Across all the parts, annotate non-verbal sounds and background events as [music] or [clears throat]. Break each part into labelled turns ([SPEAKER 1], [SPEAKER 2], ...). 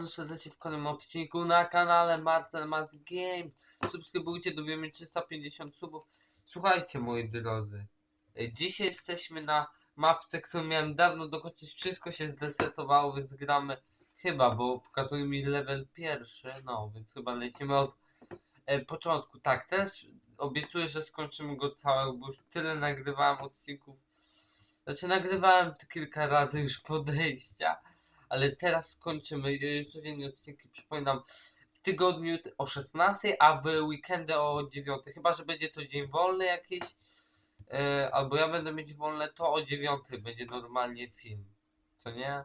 [SPEAKER 1] bardzo serdecznie w kolejnym odcinku na kanale Marcel Mas Game. Subskrybujcie, dobijemy 350 subów. Słuchajcie moi drodzy, y, dzisiaj jesteśmy na mapce, którą miałem dawno dokończyć. Wszystko się zdesetowało, więc gramy chyba, bo pokazuje mi level pierwszy, no więc chyba lecimy od e, początku. Tak, teraz obiecuję, że skończymy go całego, bo już tyle nagrywałem odcinków. Znaczy nagrywałem kilka razy już podejścia ale teraz skończymy y, codziennie odcinki, przypominam, w tygodniu o 16, a w weekendy o 9. Chyba, że będzie to dzień wolny jakiś, e, albo ja będę mieć wolne, to o 9 będzie normalnie film, co nie?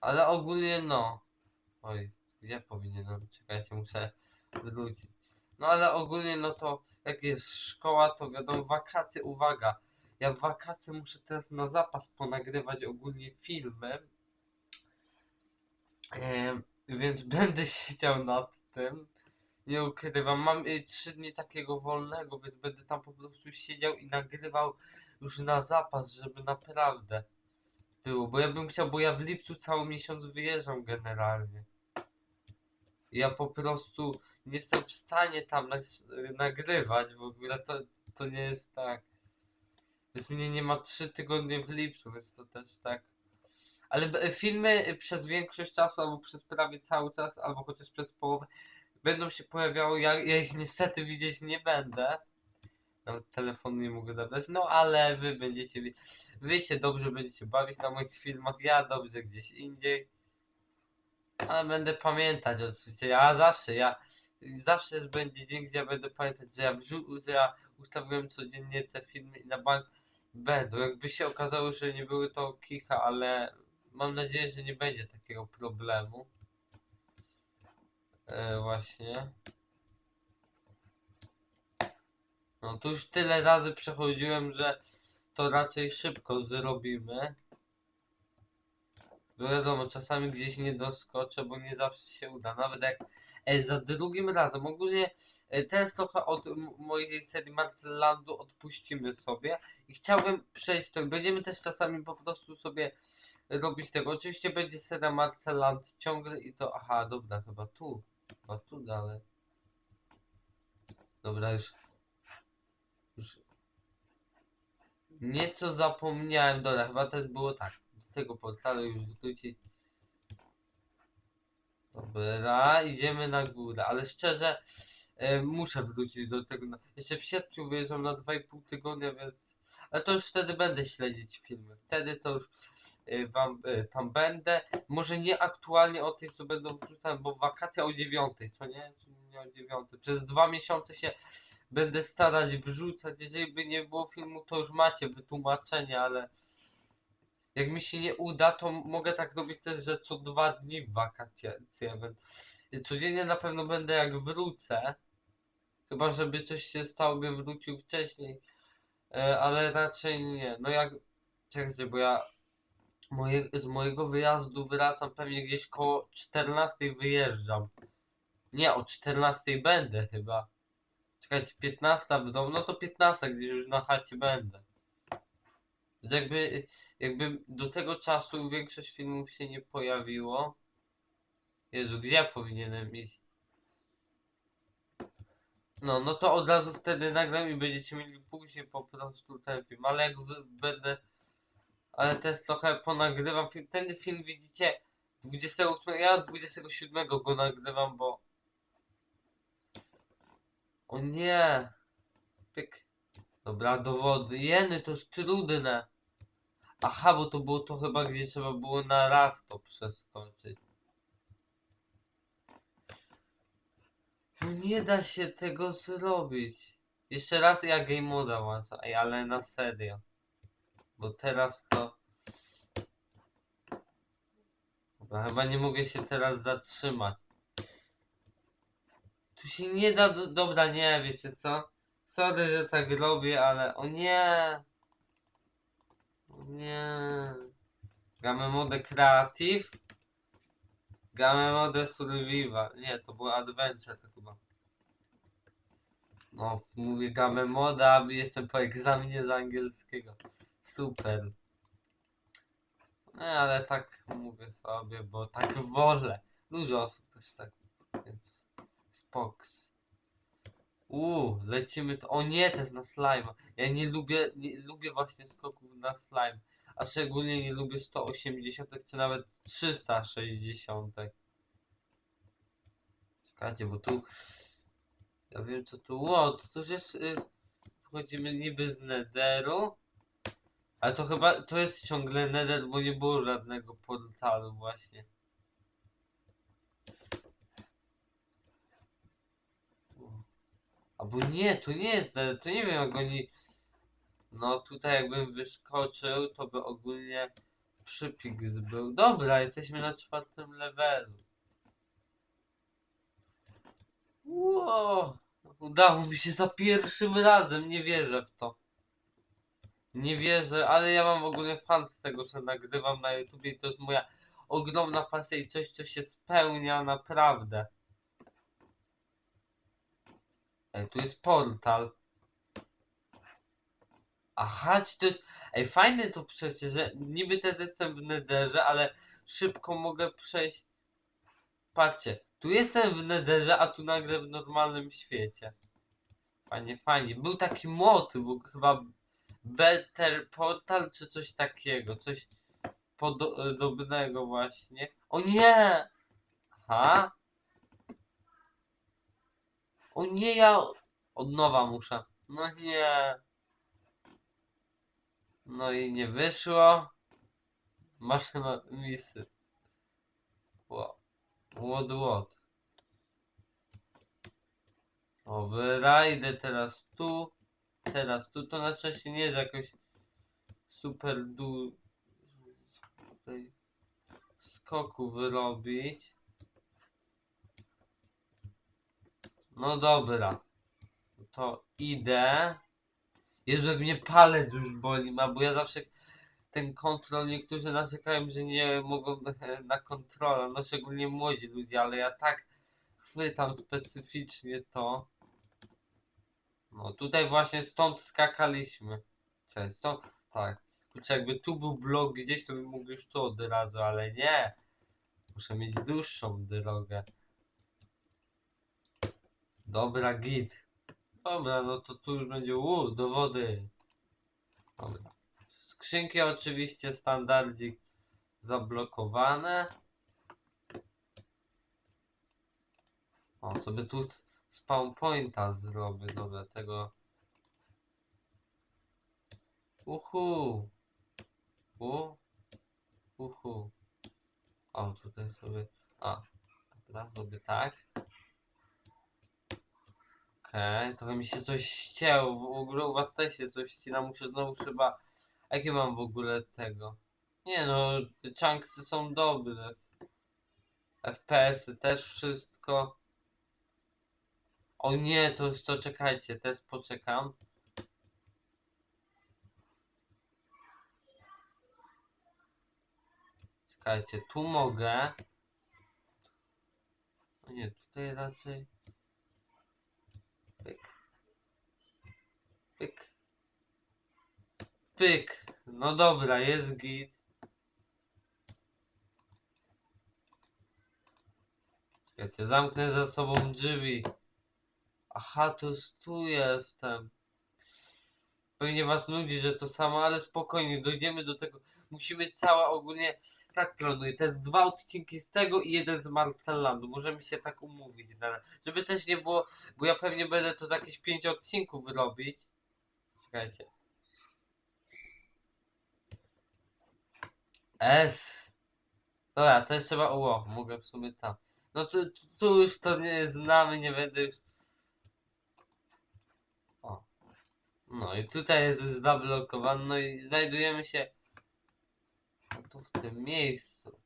[SPEAKER 1] Ale ogólnie no, oj, gdzie powinienem, czekajcie, muszę wrócić. No ale ogólnie no to jak jest szkoła, to wiadomo, wakacje, uwaga, ja w wakacje muszę teraz na zapas ponagrywać ogólnie filmy. Em, więc [laughs] będę siedział nad tym. Nie ukrywam. Mam y, trzy dni takiego wolnego, więc będę tam po prostu siedział i nagrywał już na zapas, żeby naprawdę było. Bo ja bym chciał, bo ja w lipcu cały miesiąc wyjeżdżam generalnie. Ja po prostu nie jestem w stanie tam nagrywać w ogóle. To, to nie jest tak. Więc mnie nie ma 3 tygodnie w lipcu, więc to też tak. Ale filmy przez większość czasu, albo przez prawie cały czas, albo chociaż przez połowę, będą się pojawiały. Ja, ja ich niestety widzieć nie będę. Nawet telefonu nie mogę zabrać. No ale wy będziecie. Wy się dobrze będziecie bawić na moich filmach, ja dobrze gdzieś indziej. Ale będę pamiętać oczywiście. Ja zawsze, ja. Zawsze będzie dzień, gdzie ja będę pamiętać, że ja, wrzu- że ja ustawiłem codziennie te filmy na bank będą. Jakby się okazało, że nie były to kicha, ale mam nadzieję, że nie będzie takiego problemu. E, właśnie. No tu już tyle razy przechodziłem, że to raczej szybko zrobimy. Bo wiadomo, czasami gdzieś nie doskoczę, bo nie zawsze się uda. Nawet jak za drugim razem. Ogólnie e, teraz trochę od mojej serii Marcellandu odpuścimy sobie. I chciałbym przejść to. Będziemy też czasami po prostu sobie robić tego. Oczywiście będzie seria Marcelland ciągle i to. Aha, dobra, chyba tu. Chyba tu dalej. Dobra, już. Już. Nieco zapomniałem. Dobra, chyba też było tak. Do tego portalu już wrócić. Dobra, idziemy na górę, ale szczerze e, muszę wrócić do tego. na- Jeszcze w sierpniu wyjeżdżam na 2,5 tygodnia, więc. Ale to już wtedy będę śledzić filmy. Wtedy to już e, wam e, tam będę. Może nie aktualnie o tej, co będą wrzucane, bo wakacje o 9, co nie? Czy nie o 9. Przez dwa miesiące się będę starać wrzucać. Jeżeli by nie było filmu, to już macie wytłumaczenie, ale jak mi się nie uda, to mogę tak robić też, że co dwa dni wakacje. Codziennie na pewno będę jak wrócę. Chyba, żeby coś się stało, bym wrócił wcześniej. E, ale raczej nie. No jak. Czekajcie, bo ja moje, z mojego wyjazdu wracam pewnie gdzieś koło 14 wyjeżdżam. Nie, o 14 będę chyba. Czekajcie, 15 w domu, no to 15 gdzieś już na chacie będę. Jakby, jakby do tego czasu większość filmów się nie pojawiło. Jezu, gdzie ja powinienem iść? No, no to od razu wtedy nagram i będziecie mieli później po prostu ten film, ale jak będę, ale też trochę ponagrywam film, ten film widzicie 28, ja 27 go nagrywam, bo o nie, pyk, dobra, do wody, jeny, to jest trudne, aha, bo to było to chyba, gdzie trzeba było na raz to przeskoczyć. Nie da się tego zrobić. Jeszcze raz ja game moda ej, ale na serio. Bo teraz to... Dobra, chyba nie mogę się teraz zatrzymać. Tu się nie da, do... dobra, nie, wiecie co? Sorry, że tak robię, ale o nie. Nie. Gramy modę creative. Gramy modę survival. Nie, to było adventure to chyba. No, mówię gamę moda, jestem po egzaminie z angielskiego. Super. Nie, ale tak mówię sobie, bo tak wolę. Dużo osób też tak, więc spoks. Uuu, lecimy to. O nie, to jest na slime. Ja nie lubię, nie lubię właśnie skoków na slime. A szczególnie nie lubię 180 czy nawet 360. Czekajcie, bo tu. Ja wiem co tu. Ło, to, już jest. Y, wchodzimy niby z Netheru. Ale to chyba. To jest ciągle Nether, bo nie było żadnego portalu właśnie. Albo nie, to nie jest to nie wiem jak oni. No tutaj jakbym wyskoczył, to by ogólnie przypik był. Dobra, jesteśmy na czwartym levelu. Wow, udało mi się za pierwszym razem, nie wierzę w to. Nie wierzę, ale ja mam w ogóle fan z tego, że nagrywam na YouTube i to jest moja ogromna pasja i coś, co się spełnia naprawdę. Ej, tu jest portal. Aha, czy to jest... Ej, fajne to przecież, że niby też jestem w Netherze, ale szybko mogę przejść. Patrzcie, tu jestem w Netherze, a tu nagle w normalnym świecie. Fajnie, fajnie. Był taki motyw, chyba Better Portal czy coś takiego, coś podobnego właśnie. O nie! Aha. O nie, ja od nowa muszę. No nie. No i nie wyszło. Maszyna misy. Ło- Łod, łod. Dobra, idę teraz tu. Teraz tu. To na szczęście nie jest jakoś super du... skoku wyrobić. No dobra. To idę. Jezu, jak mnie palec już boli ma, bo ja zawsze ten kontrol, niektórzy narzekają, że nie mogą [laughs] na, kontrolę, no szczególnie młodzi ludzie, ale ja tak chwytam specyficznie to. No tutaj właśnie stąd skakaliśmy. Stąd, tak. Kurczę, jakby tu był blok gdzieś, to bym mógł już tu od razu, ale nie. Muszę mieć dłuższą drogę. Dobra, git. Dobra, no to tu już będzie u do wody. Dobra. Skrzynki oczywiście standardzik zablokowane. O, sobie tu spawn pointa zrobię, dobra, tego. Uhu. U. Uhu. O, tutaj sobie. A, dobra, zrobię tak. Okej, trochę mi się coś ścięło, w ogóle u was też się coś ścina, muszę znowu chyba... Jakie mam w ogóle tego? Nie no, te chunksy są dobre. FPS-y też wszystko. O nie, to już to czekajcie, też poczekam. Czekajcie, tu mogę. O nie, tutaj raczej... Pyk. Pyk. Pyk. No dobra, jest git. Czekajcie, zamknę za sobą drzwi. Aha, jest tu jestem. Pewnie was nudzi, że to samo, ale spokojnie, dojdziemy do tego. Musimy cała ogólnie, tak planuję, to jest dwa odcinki z tego i jeden z Marcellandu. Możemy się tak umówić, na, żeby też nie było, bo ja pewnie będę to za jakieś pięć odcinków robić. Czekajcie. S. Dobra, to jest trzeba, o, mogę w sumie tam. No tu, tu, tu już to nie znamy, nie będę już No i tutaj jest zablokowany, no i znajdujemy się tu w tym miejscu.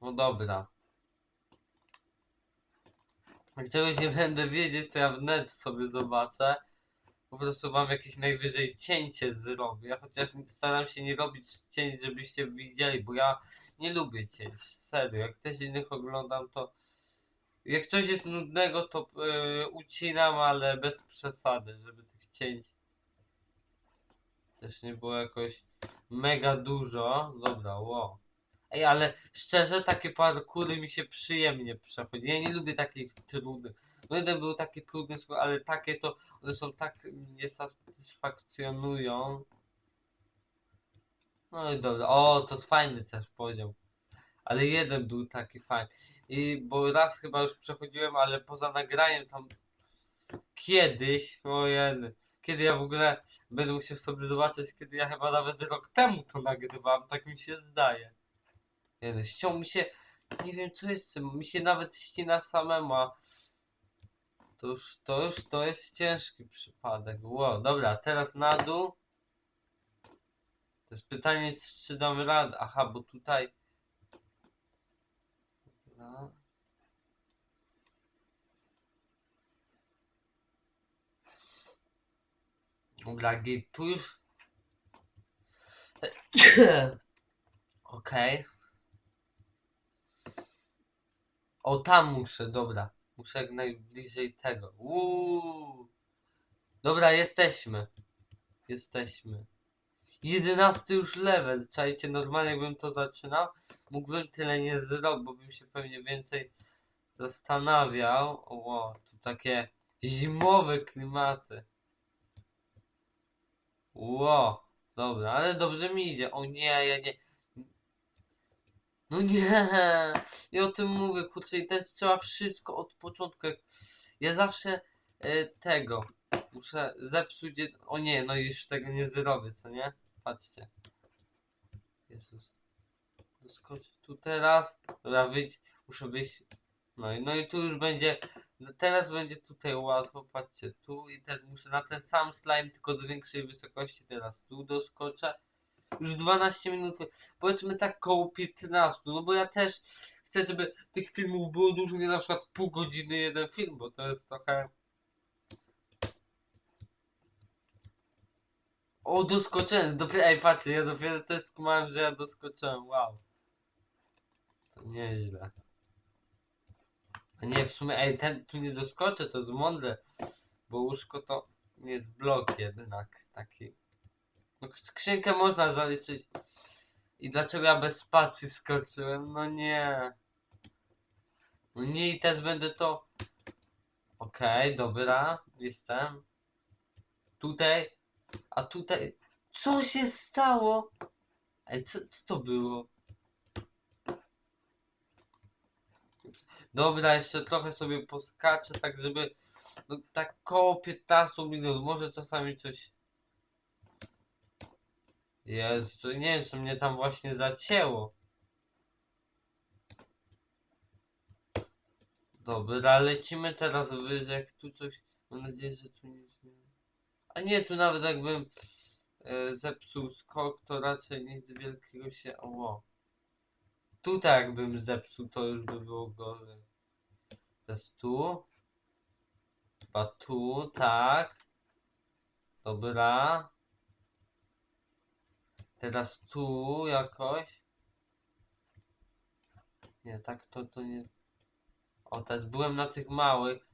[SPEAKER 1] No dobra. Jak czegoś nie będę wiedzieć, to ja wnet sobie zobaczę. Po prostu mam jakieś najwyżej cięcie zrobię, chociaż staram się nie robić cięć, żebyście widzieli, bo ja nie lubię cięć, serio. Jak też innych oglądam, to jak coś jest nudnego, to yy, ucinam, ale bez przesady, żeby tych cięć też nie było jakoś mega dużo. Dobra, wow. Ej, ale szczerze, takie parkury mi się przyjemnie przechodzi. Ja nie lubię takich trudnych. No jeden był taki trudny, ale takie to, one są tak nie satysfakcjonują. No i dobra, o, to jest fajny też poziom. Ale jeden był taki fajny. I bo raz chyba już przechodziłem, ale poza nagraniem tam kiedyś, o jeden, kiedy ja w ogóle będę musiał sobie zobaczyć, kiedy ja chyba nawet rok temu to nagrywałem, tak mi się zdaje. Jeden, mi się, nie wiem co jest, mi się nawet ścina samemu, a to już, to już, to jest ciężki przypadek. Wow, dobra, teraz na dół. To jest pytanie, czy damy radę. Aha, bo tutaj. Dobra. Dobra, git, tu już. [clears throat] Okej. O, tam muszę, dobra. Muszę jak najbliżej tego. Uuu. Dobra, jesteśmy. Jesteśmy. Jedenasty już level. Czajcie, normalnie jakbym to zaczynał, mógłbym tyle nie zrobić, bo bym się pewnie więcej zastanawiał. O, tu takie zimowe klimaty. Ło, dobra, ale dobrze mi idzie. O nie, ja nie. No nie, ja o tym mówię, kurczę, i teraz trzeba wszystko od początku. Ja zawsze e, tego muszę zepsuć. O nie, no już tego nie zrobię, co nie? Patrzcie. Jezus. Skocz tu teraz. Dobra. Muszę wyjść. No i, no i tu już będzie. No Teraz będzie tutaj łatwo. Patrzcie, tu i teraz muszę na ten sam slime, tylko z większej wysokości. Teraz tu doskoczę. Już 12 minut. Powiedzmy tak koło 15. No bo ja też chcę, żeby tych filmów było dużo, nie na przykład pół godziny jeden film, bo to jest trochę. O, doskoczyłem. Dopiero, ej, patrzcie, ja dopiero też skumałem, że ja doskoczyłem. Wow. To nieźle. Nie, w sumie, ej, ten tu nie doskoczę, to jest mądre. Bo łóżko to jest blok jednak taki. No, skrzynkę można zaliczyć. I dlaczego ja bez spacji skoczyłem? No nie. No nie i teraz będę to. Okej, dobra, jestem. Tutaj. A tutaj. Co się stało? Ej, co, co to było? Dobra, jeszcze trochę sobie poskaczę, tak żeby. No, tak koło 15 minut, może czasami coś. Jezu, nie wiem, co mnie tam właśnie zacięło. Dobra, lecimy teraz wyżej, jak tu coś... Mam nadzieję, że tu nic nie... A nie, tu nawet jakbym e, zepsuł skok, to raczej nic wielkiego się... O. Tutaj jakbym zepsuł, to już by było gorzej. Teraz tu. Chyba tu, tak. Dobra. Teraz tu jakoś. Nie, tak to, to nie. O, teraz byłem na tych małych.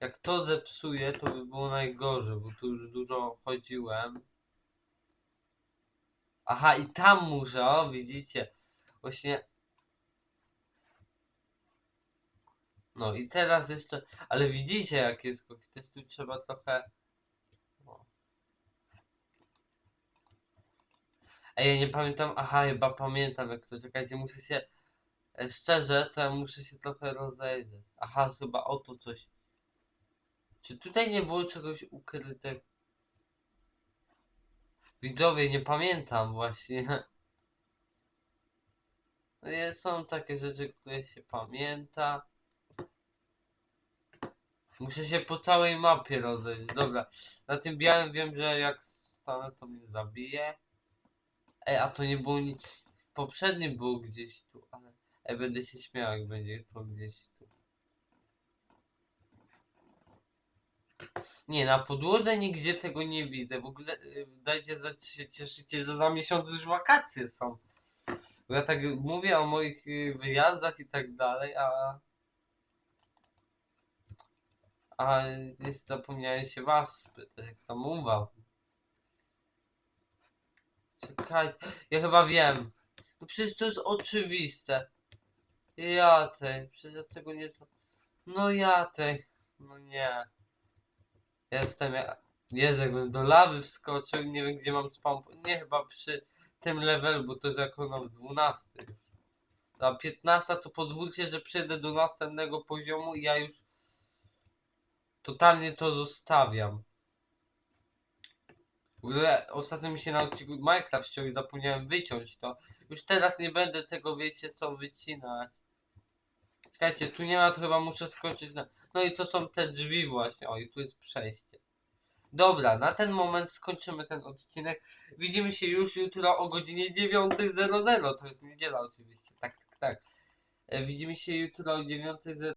[SPEAKER 1] Jak to zepsuję, to by było najgorzej, bo tu już dużo chodziłem. Aha, i tam muszę, o, widzicie. Właśnie. No i teraz jeszcze, ale widzicie jakie skoki, też tu trzeba trochę... O. Ej, ja nie pamiętam, aha, chyba pamiętam jak to, czekajcie, muszę się, e, szczerze, to ja muszę się trochę rozejrzeć. Aha, chyba o to coś. Czy tutaj nie było czegoś ukrytego? Widzowie, nie pamiętam właśnie. [laughs] No jest, są takie rzeczy, które się pamięta. Muszę się po całej mapie rozejrzeć. Dobra, na tym białym wiem, że jak stanę, to mnie zabije. Ej, a to nie było nic. Poprzednim było gdzieś tu, ale. Ej, będę się śmiał, jak będzie to gdzieś tu. Nie, na podłodze nigdzie tego nie widzę. W ogóle y, dajcie się cieszycie, że za miesiąc już wakacje są. Bo ja tak mówię o moich y, wyjazdach i tak dalej, a. A jest zapomniałem się was spytać, jak tam u was. Czekaj, ja chyba wiem. No przecież to jest oczywiste. Ja tej, przecież ja tego nie znam. No ja tej, no nie. Jestem ja. Jezu, jakbym do lawy wskoczył, nie wiem gdzie mam spawn. Nie chyba przy tym levelu, bo to jest jako na 12 już. A 15 to pozwólcie, że przejdę do następnego poziomu i ja już totalnie to zostawiam. W ogóle ostatnio mi się na odcinku Minecraft ściął i zapomniałem wyciąć to. Już teraz nie będę tego, wiecie co, wycinać. Czekajcie, tu nie ma, to chyba muszę skoczyć na... No i to są te drzwi właśnie, o i tu jest przejście. Dobra, na ten moment skończymy ten odcinek. Widzimy się już jutro o godzinie 9.00. To jest niedziela oczywiście, tak, tak, tak. E, Widzimy się jutro o 9.00.